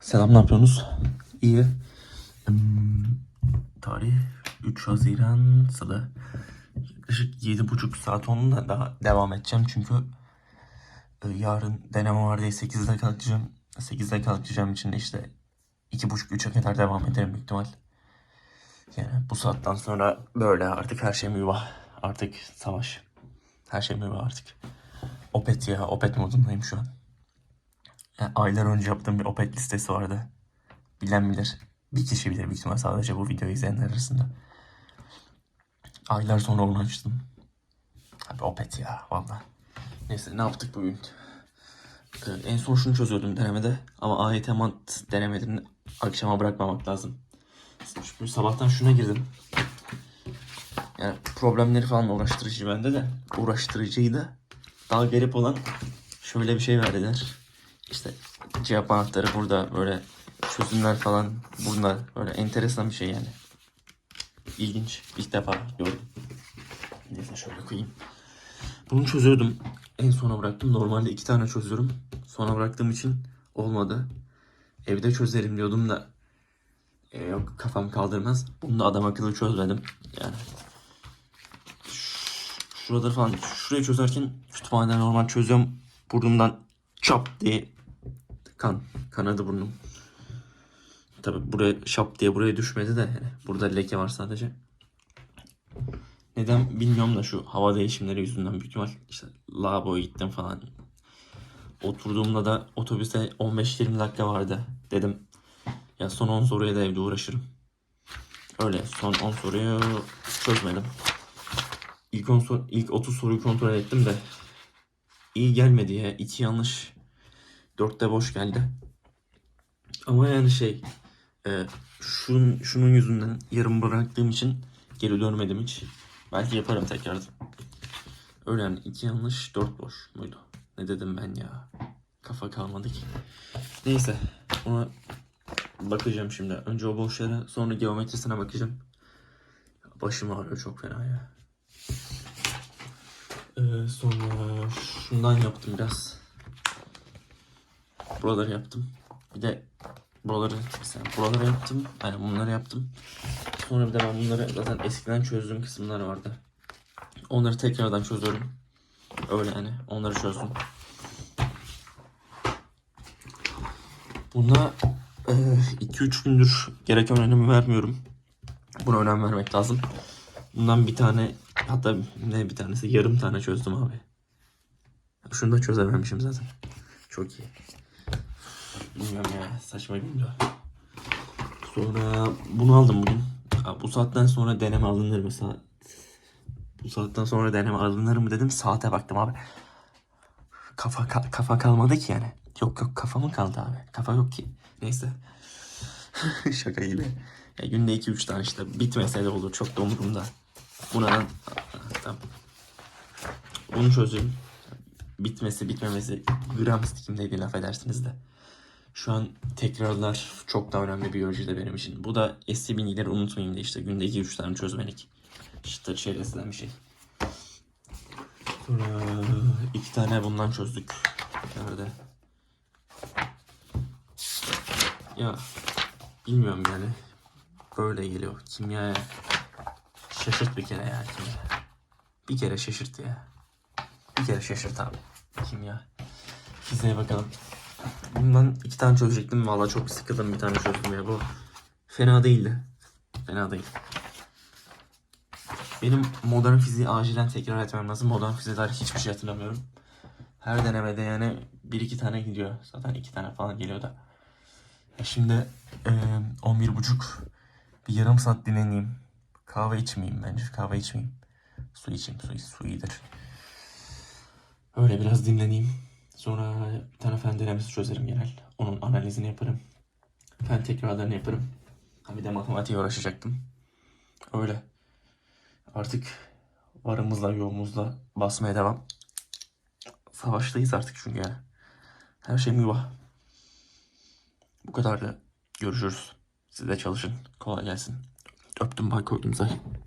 Selam ne yapıyorsunuz? İyi. Hmm, tarih 3 Haziran Salı. Yaklaşık 7,5 saat onunla daha devam edeceğim çünkü e, yarın deneme var diye 8'de kalkacağım. 8'de kalkacağım için de işte 2,5-3'e kadar devam ederim büyük ihtimal. Yani bu saatten sonra böyle artık her şey mübah. Artık savaş. Her şey mübah artık. Opet ya, Opet modundayım şu an. Yani aylar önce yaptığım bir Opet listesi vardı. Bilen bilir. Bir kişi bilir büyük ihtimal sadece bu videoyu izleyenler arasında. Aylar sonra onu açtım. Abi Opet ya valla. Neyse ne yaptık bugün? Ee, en son şunu çözüyordum denemede. Ama AYT mant denemelerini akşama bırakmamak lazım. Şimdi sabahtan şuna girdim. Yani problemleri falan uğraştırıcı bende de. Uğraştırıcıydı. Daha garip olan şöyle bir şey verdiler. İşte cevap anahtarı burada böyle çözümler falan burada böyle enteresan bir şey yani. İlginç. İlk defa gördüm. Neyse şöyle koyayım. Bunu çözüyordum. En sona bıraktım. Normalde iki tane çözüyorum. Sona bıraktığım için olmadı. Evde çözerim diyordum da e, yok kafam kaldırmaz. Bunu da adam akıllı çözmedim. Yani şuraları falan şurayı çözerken kütüphanede normal çözüyorum. Burnumdan çap diye kan kanadı burnum. Tabi buraya şap diye buraya düşmedi de yani burada leke var sadece. Neden bilmiyorum da şu hava değişimleri yüzünden büyük ihtimal işte lavaboya gittim falan. Oturduğumda da otobüste 15-20 dakika vardı. Dedim ya son 10 soruya da evde uğraşırım. Öyle son 10 soruyu çözmedim. İlk, 10 sor- ilk 30 soruyu kontrol ettim de iyi gelmedi ya. 2 yanlış 4 de boş geldi. Ama yani şey e, şunun, şunun yüzünden yarım bıraktığım için geri dönmedim hiç. Belki yaparım tekrardan. Öyle yani 2 yanlış 4 boş muydu? Ne dedim ben ya? Kafa kalmadı ki. Neyse ona bakacağım şimdi. Önce o boşlara sonra geometrisine bakacağım. Başım ağrıyor çok fena ya. Ee, sonra şundan yaptım biraz. Buraları yaptım. Bir de buraları mesela buraları yaptım. Yani bunları yaptım. Sonra bir de ben bunları zaten eskiden çözdüğüm kısımlar vardı. Onları tekrardan çözüyorum. Öyle yani. Onları çözdüm. Buna 2-3 gündür gereken önemi vermiyorum. Buna önem vermek lazım. Bundan bir tane hatta ne bir tanesi yarım tane çözdüm abi. Şunu da çözememişim zaten. Çok iyi. Bilmiyorum ya saçma gündü. Sonra bunu aldım bugün. Bu saatten sonra deneme alınır mı? Saat... Bu saatten sonra deneme alınır mı dedim. Saate baktım abi. Kafa ka- kafa kalmadı ki yani. Yok yok kafa mı kaldı abi? Kafa yok ki. Neyse. Şaka gibi. Ya günde 2-3 tane işte bitmese de olur. Çok da umurumda. Buna tamam. Bunu çözeyim. Bitmesi bitmemesi gram stikimdeydi laf edersiniz de. Şu an tekrarlar çok daha önemli biyolojide benim için. Bu da eski bilgileri unutmayayım diye işte günde 2-3 tane çözmelik. İşte çevresinden bir şey. Sonra iki tane bundan çözdük. Nerede? Ya bilmiyorum yani. Böyle geliyor. Kimyaya şaşırt bir kere ya kimya. Bir kere şaşırt ya. Bir kere şaşırt abi. Kimya. Fiziğe bakalım. Bundan iki tane çözecektim. Valla çok sıkıldım bir tane çözdüm ya. Bu fena değildi. Fena değil. Benim modern fiziği acilen tekrar etmem lazım. Modern fiziğe hiçbir şey hatırlamıyorum. Her denemede yani bir iki tane gidiyor. Zaten iki tane falan geliyor da. Ya Şimdi eee 11.30 bir yarım saat dinleneyim. Kahve içmeyeyim bence. Kahve içmeyeyim. Su içeyim. Su, su iyidir. Öyle biraz dinleneyim. Sonra bir tane fen denemesi çözerim genel. Onun analizini yaparım. Fen tekrarlarını yaparım. Bir de matematiğe uğraşacaktım. Öyle. Artık varımızla yoğumuzla basmaya devam. Savaştayız artık çünkü yani. Her şey mübah. Bu kadar da görüşürüz. Siz de çalışın. Kolay gelsin. Öptüm bay koydum say.